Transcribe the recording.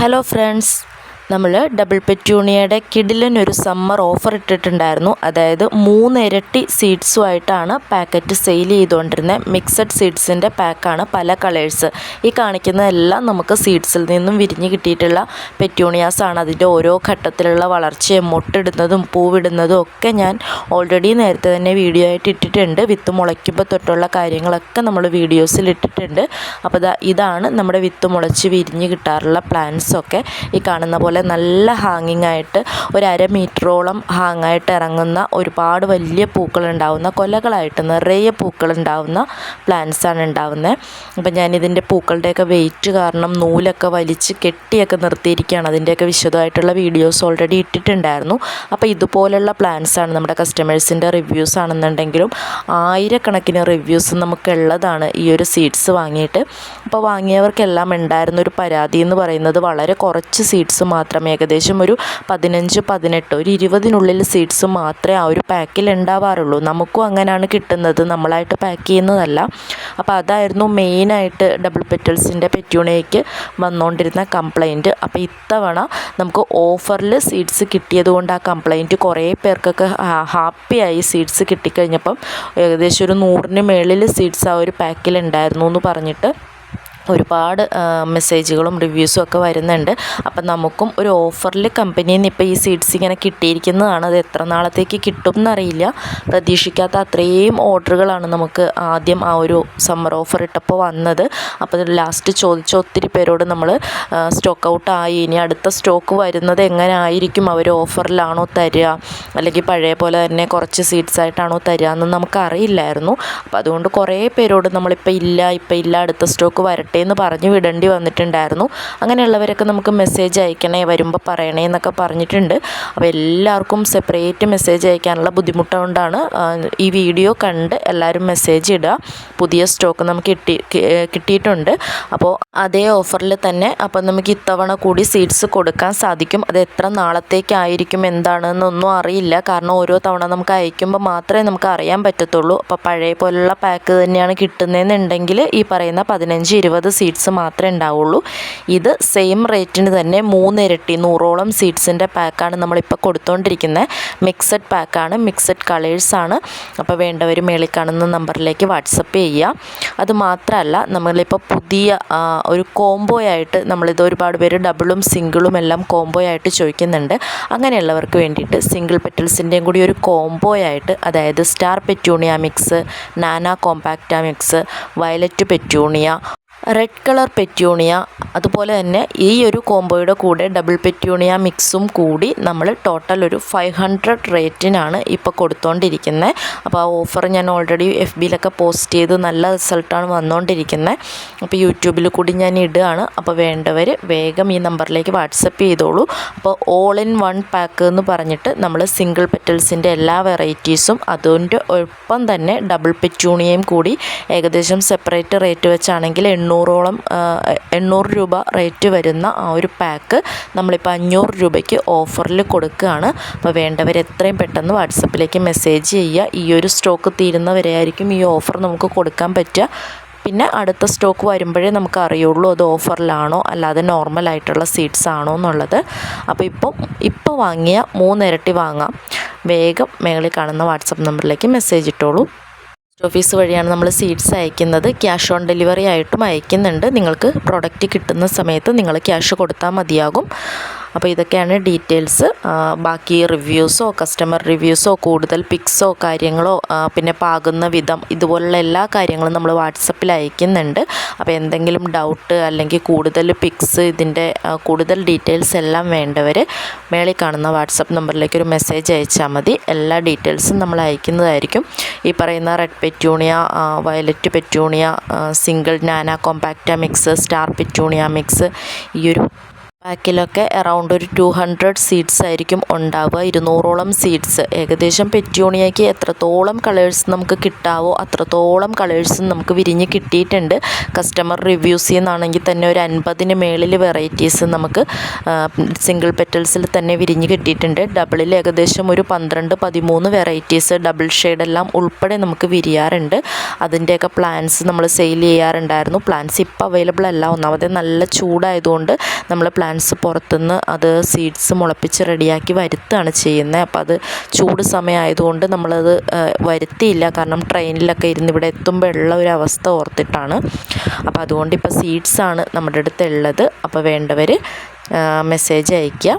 hello friends. നമ്മൾ double പെറ്റൂണിയയുടെ കിഡിലിന് ഒരു സമ്മർ ഓഫർ ഇട്ടിട്ടുണ്ടായിരുന്നു. അതായത് മൂന്നിരട്ടി സീഡ്സുമായിട്ടാണ് പാക്കറ്റ് സെയിൽ ചെയ്തുകൊണ്ടിരുന്നത് മിക്സഡ് സീഡ്സിന്റെ പാക്കാണ് പല കളേഴ്സ് ഈ കാണിക്കുന്നതെല്ലാം നമുക്ക് സീഡ്സിൽ നിന്നും വിരിഞ്ഞ് കിട്ടിയിട്ടുള്ള ആണ് അതിന്റെ ഓരോ ഘട്ടത്തിലുള്ള വളർച്ചയും മുട്ടിടുന്നതും പൂവിടുന്നതും ഒക്കെ ഞാൻ ഓൾറെഡി നേരത്തെ തന്നെ വീഡിയോ ആയിട്ട് ഇട്ടിട്ടുണ്ട്. വിത്ത് മുളയ്ക്കുമ്പോൾ തൊട്ടുള്ള കാര്യങ്ങളൊക്കെ നമ്മൾ വീഡിയോസിൽ ഇട്ടിട്ടുണ്ട്. അപ്പോൾ ഇതാണ് നമ്മുടെ വിത്ത് മുളച്ച് വിരിഞ്ഞ് കിട്ടാറുള്ള പ്ലാന്റ്സൊക്കെ ഈ കാണുന്ന പോലെ നല്ല ഹാങ്ങിങ് ആയിട്ട് ഒരു അര മീറ്ററോളം ഹാങ് ആയിട്ട് ഇറങ്ങുന്ന ഒരുപാട് വലിയ പൂക്കൾ ഉണ്ടാവുന്ന കൊലകളായിട്ട് നിറയെ പ്ലാന്റ്സ് ആണ് ഉണ്ടാവുന്നത് അപ്പം ഞാൻ ഇതിന്റെ പൂക്കളുടെയൊക്കെ വെയിറ്റ് കാരണം നൂലൊക്കെ വലിച്ച് കെട്ടിയൊക്കെ നിർത്തിയിരിക്കുകയാണ്. അതിന്റെയൊക്കെ വിശദമായിട്ടുള്ള വീഡിയോസ് ഓൾറെഡി ഇട്ടിട്ടുണ്ടായിരുന്നു. അപ്പോൾ ഇതുപോലുള്ള ആണ് നമ്മുടെ കസ്റ്റമേഴ്സിന്റെ റിവ്യൂസ് ആണെന്നുണ്ടെങ്കിലും ആയിരക്കണക്കിന് റിവ്യൂസ് നമുക്കുള്ളതാണ് ഈ ഒരു സീഡ്സ് വാങ്ങിയിട്ട്. അപ്പോൾ വാങ്ങിയവർക്കെല്ലാം ഉണ്ടായിരുന്ന ഒരു പരാതി എന്ന് പറയുന്നത് വളരെ കുറച്ച് സീഡ്സ് മാത്രം ഏകദേശം ഒരു പതിനഞ്ച് പതിനെട്ട് ഒരു ഇരുപതിനുള്ളിൽ സീഡ്സ് മാത്രമേ ആ ഒരു പാക്കിൽ ഉണ്ടാവാറുള്ളൂ. നമുക്കും അങ്ങനെയാണ് കിട്ടുന്നത്. നമ്മളായിട്ട് പാക്ക് ചെയ്യുന്നതല്ല. അപ്പോൾ അതായിരുന്നു മെയിനായിട്ട് ഡബിൾ പെറ്റൽസിന്റെ പെറ്റ്യൂണയ്ക്ക് വന്നുകൊണ്ടിരുന്ന കംപ്ലൈന്റ് അപ്പോൾ ഇത്തവണ നമുക്ക് ഓഫറിൽ സീഡ്സ് കിട്ടിയത് കൊണ്ട് ആ കംപ്ലൈന്റ് കുറേ പേർക്കൊക്കെ ഹാപ്പിയായി സീഡ്സ് കിട്ടിക്കഴിഞ്ഞപ്പം ഏകദേശം ഒരു നൂറിന് മേളിൽ സീഡ്സ് ആ ഒരു പാക്കിൽ ഉണ്ടായിരുന്നു എന്ന് പറഞ്ഞിട്ട് ഒരുപാട് മെസ്സേജുകളും റിവ്യൂസും ഒക്കെ വരുന്നുണ്ട്. അപ്പം നമുക്കും ഒരു ഓഫറിൽ കമ്പനിയിൽ നിന്ന് ഇപ്പോൾ ഈ സീഡ്സ് ഇങ്ങനെ കിട്ടിയിരിക്കുന്നതാണ്. അത് എത്ര നാളത്തേക്ക് കിട്ടും എന്നറിയില്ല. പ്രതീക്ഷിക്കാത്ത അത്രയും ഓർഡറുകളാണ് നമുക്ക് ആദ്യം ആ ഒരു സമ്മർ ഓഫർ ഇട്ടപ്പോൾ വന്നത്. അപ്പോൾ ലാസ്റ്റ് ചോദിച്ച ഒത്തിരി പേരോട് നമ്മൾ സ്റ്റോക്ക് ഔട്ട് ആയി. ഇനി അടുത്ത സ്റ്റോക്ക് വരുന്നത് എങ്ങനെ ആയിരിക്കും അവർ ഓഫറിലാണോ തരിക അല്ലെങ്കിൽ പഴയ പോലെ തന്നെ കുറച്ച് സീഡ്സ് ആയിട്ടാണോ തരിക എന്ന് നമുക്കറിയില്ലായിരുന്നു അപ്പോൾ അതുകൊണ്ട് കുറേ പേരോട് നമ്മളിപ്പോൾ ഇല്ല ഇപ്പോൾ ഇല്ല അടുത്ത സ്റ്റോക്ക് വരട്ടെ എന്ന് പറഞ്ഞു വിടേണ്ടി വന്നിട്ടുണ്ടായിരുന്നു. അങ്ങനെയുള്ളവരൊക്കെ നമുക്ക് മെസ്സേജ് അയക്കണേ വരുമ്പോൾ പറയണേ എന്നൊക്കെ പറഞ്ഞിട്ടുണ്ട്. അപ്പോൾ എല്ലാവർക്കും സെപ്പറേറ്റ് മെസ്സേജ് അയക്കാനുള്ള ബുദ്ധിമുട്ടുകൊണ്ടാണ് ഈ വീഡിയോ കണ്ട് എല്ലാവരും മെസ്സേജ് ഇടുക. പുതിയ സ്റ്റോക്ക് നമുക്ക് കിട്ടി കിട്ടിയിട്ടുണ്ട്. അപ്പോൾ അതേ ഓഫറിൽ തന്നെ അപ്പോൾ നമുക്ക് ഇത്തവണ കൂടി സീഡ്സ് കൊടുക്കാൻ സാധിക്കും. അത് എത്ര നാളത്തേക്കായിരിക്കും എന്താണെന്നൊന്നും അറിയില്ല. കാരണം ഓരോ തവണ നമുക്ക് അയക്കുമ്പോൾ മാത്രമേ നമുക്ക് അറിയാൻ പറ്റത്തുള്ളൂ. അപ്പോൾ പഴയ പോലുള്ള പാക്ക് തന്നെയാണ് കിട്ടുന്നതെന്നുണ്ടെങ്കിൽ ഈ പറയുന്ന പതിനഞ്ച് ഇരുപത് സീഡ്സ് മാത്രമേ ഉണ്ടാവുള്ളൂ. ഇത് സെയിം റേറ്റിന് തന്നെ മൂന്നിരട്ടി നൂറോളം സീഡ്സിന്റെ പാക്കാണ് നമ്മളിപ്പോൾ കൊടുത്തുകൊണ്ടിരിക്കുന്നത് മിക്സഡ് പാക്കാണ് മിക്സഡ് കളേഴ്സാണ് അപ്പോൾ വേണ്ടവർ മേളിൽ കാണുന്ന നമ്പറിലേക്ക് വാട്സപ്പ് ചെയ്യുക അത് മാത്രമല്ല നമ്മളിപ്പോൾ പുതിയ ഒരു കോംബോ ആയിട്ട് നമ്മളിത് ഒരുപാട് പേര് ഡബിളും സിംഗിളും എല്ലാം കോംബോ ആയിട്ട് ചോദിക്കുന്നുണ്ട്. അങ്ങനെയുള്ളവർക്ക് വേണ്ടിയിട്ട് സിംഗിൾ പെറ്റൽസിന്റെയും കൂടി ഒരു കോംബോ ആയിട്ട് അതായത് star petunia mix nana compacta mix violet petunia red colour petunia അതുപോലെ തന്നെ ഈ ഒരു കോംബോയുടെ കൂടെ ഡബിൾ പെറ്റ്യൂണിയ മിക്സും കൂടി നമ്മൾ ടോട്ടൽ ഒരു ഫൈവ് ഹൺഡ്രഡ് റേറ്റിനാണ് ഇപ്പോൾ കൊടുത്തുകൊണ്ടിരിക്കുന്നത് അപ്പോൾ ആ ഓഫർ ഞാൻ ഓൾറെഡി എഫ് ബിയിലൊക്കെ പോസ്റ്റ് ചെയ്ത് നല്ല റിസൾട്ടാണ് വന്നുകൊണ്ടിരിക്കുന്നത് അപ്പോൾ യൂട്യൂബിൽ കൂടി ഞാൻ ഇടുകയാണ്. അപ്പോൾ വേണ്ടവർ വേഗം ഈ നമ്പറിലേക്ക് വാട്സപ്പ് ചെയ്തോളൂ. അപ്പോൾ ഓൾ ഇൻ വൺ പാക്ക് എന്ന് പറഞ്ഞിട്ട് നമ്മൾ സിംഗിൾ പെറ്റൽസിന്റെ എല്ലാ വെറൈറ്റീസും അതിന്റെ ഒപ്പം തന്നെ ഡബിൾ പെറ്റ്യൂണിയയും കൂടി ഏകദേശം സെപ്പറേറ്റ് റേറ്റ് വെച്ചാണെങ്കിൽ എണ്ണൂറോളം എണ്ണൂറ് രൂപ റേറ്റ് വരുന്ന ആ ഒരു പാക്ക് നമ്മളിപ്പോൾ അഞ്ഞൂറ് രൂപയ്ക്ക് ഓഫറിൽ കൊടുക്കുകയാണ് അപ്പോൾ വേണ്ടവർ എത്രയും പെട്ടെന്ന് വാട്സപ്പിലേക്ക് മെസ്സേജ് ചെയ്യുക. ഈ ഒരു സ്റ്റോക്ക് തീരുന്നവരെ ആയിരിക്കും ഈ ഓഫർ നമുക്ക് കൊടുക്കാൻ പറ്റുക. പിന്നെ അടുത്ത സ്റ്റോക്ക് വരുമ്പോഴേ നമുക്ക് അറിയുള്ളൂ അത് ഓഫറിലാണോ അല്ലാതെ നോർമലായിട്ടുള്ള സീഡ്സ് ആണോ എന്നുള്ളത്. അപ്പോൾ ഇപ്പം ഇപ്പോൾ വാങ്ങിയ മൂന്നിരട്ടി വാങ്ങാം. വേഗം മേളിൽ കാണുന്ന വാട്സപ്പ് നമ്പറിലേക്ക് മെസ്സേജ് ഇട്ടോളൂ. ഓഫീസ് വഴിയാണ് നമ്മൾ സീഡ്സ് അയക്കുന്നത്. ക്യാഷ് ഓൺ ഡെലിവറി ആയിട്ടും അയക്കുന്നുണ്ട്. നിങ്ങൾക്ക് പ്രോഡക്റ്റ് കിട്ടുന്ന സമയത്ത് നിങ്ങൾ ക്യാഷ് കൊടുത്താൽ മതിയാകും. അപ്പോൾ ഇതൊക്കെയാണ് ഡീറ്റെയിൽസ്. ബാക്കി റിവ്യൂസോ കസ്റ്റമർ റിവ്യൂസോ കൂടുതൽ പിക്സോ കാര്യങ്ങളോ പിന്നെ പാകുന്ന വിധം ഇതുപോലുള്ള എല്ലാ കാര്യങ്ങളും നമ്മൾ വാട്സപ്പിൽ അയക്കുന്നുണ്ട്. അപ്പോൾ എന്തെങ്കിലും ഡൗട്ട് അല്ലെങ്കിൽ കൂടുതൽ പിക്സ് ഇതിന്റെ കൂടുതൽ ഡീറ്റെയിൽസ് എല്ലാം വേണ്ടവർ മേളിൽ കാണുന്ന വാട്സപ്പ് നമ്പറിലേക്ക് ഒരു മെസ്സേജ് അയച്ചാൽ മതി. എല്ലാ ഡീറ്റെയിൽസും നമ്മൾ അയക്കുന്നതായിരിക്കും. ഈ പറയുന്ന red petunia violet petunia single nana compacta mix star petunia mix ഈ ഒരു പാക്കിലൊക്കെ അറൗണ്ട് ഒരു ടു ഹൺഡ്രഡ് സീഡ്സ് ആയിരിക്കും ഉണ്ടാവുക. ഇരുന്നൂറോളം സീഡ്സ് ഏകദേശം പെറ്റ്യൂണിയയ്ക്ക് എത്രത്തോളം കളേഴ്സ് നമുക്ക് കിട്ടാവോ അത്രത്തോളം കളേഴ്സ് നമുക്ക് വിരിഞ്ഞ് കിട്ടിയിട്ടുണ്ട്. കസ്റ്റമർ റിവ്യൂസ് നിന്നാണെങ്കിൽ തന്നെ ഒരു അൻപതിന് മേളിൽ വെറൈറ്റീസ് നമുക്ക് സിംഗിൾ പെറ്റൽസിൽ തന്നെ വിരിഞ്ഞ് കിട്ടിയിട്ടുണ്ട്. ഡബിളിൽ ഏകദേശം ഒരു പന്ത്രണ്ട് പതിമൂന്ന് വെറൈറ്റീസ് ഡബിൾ ഷെയ്ഡെല്ലാം ഉൾപ്പെടെ നമുക്ക് വിരിയാറുണ്ട്. അതിന്റെയൊക്കെ പ്ലാൻസ് നമ്മൾ സെയിൽ ചെയ്യാറുണ്ടായിരുന്നു. പ്ലാൻസ് ഇപ്പോൾ അവൈലബിൾ അല്ല. ഒന്നാമത് നല്ല ചൂടായതുകൊണ്ട് നമ്മൾ പ്ലാൻ പ്ലാന്റ്സ് പുറത്തുനിന്ന് അത് സീഡ്സ് മുളപ്പിച്ച് റെഡിയാക്കി വരുത്തുകയാണ് ചെയ്യുന്നത്. അപ്പോൾ അത് ചൂട് സമയമായതുകൊണ്ട് നമ്മളത് വരുത്തിയില്ല. കാരണം ട്രെയിനിലൊക്കെ ഇരുന്ന് ഇവിടെ എത്തുമ്പോൾ ഉള്ള ഒരു അവസ്ഥ ഓർത്തിട്ടാണ്. അപ്പോൾ അതുകൊണ്ട് ഇപ്പോൾ സീഡ്സാണ് നമ്മുടെ അടുത്ത് ഉള്ളത്. അപ്പോൾ വേണ്ടവർ മെസ്സേജ് അയയ്ക്കുക.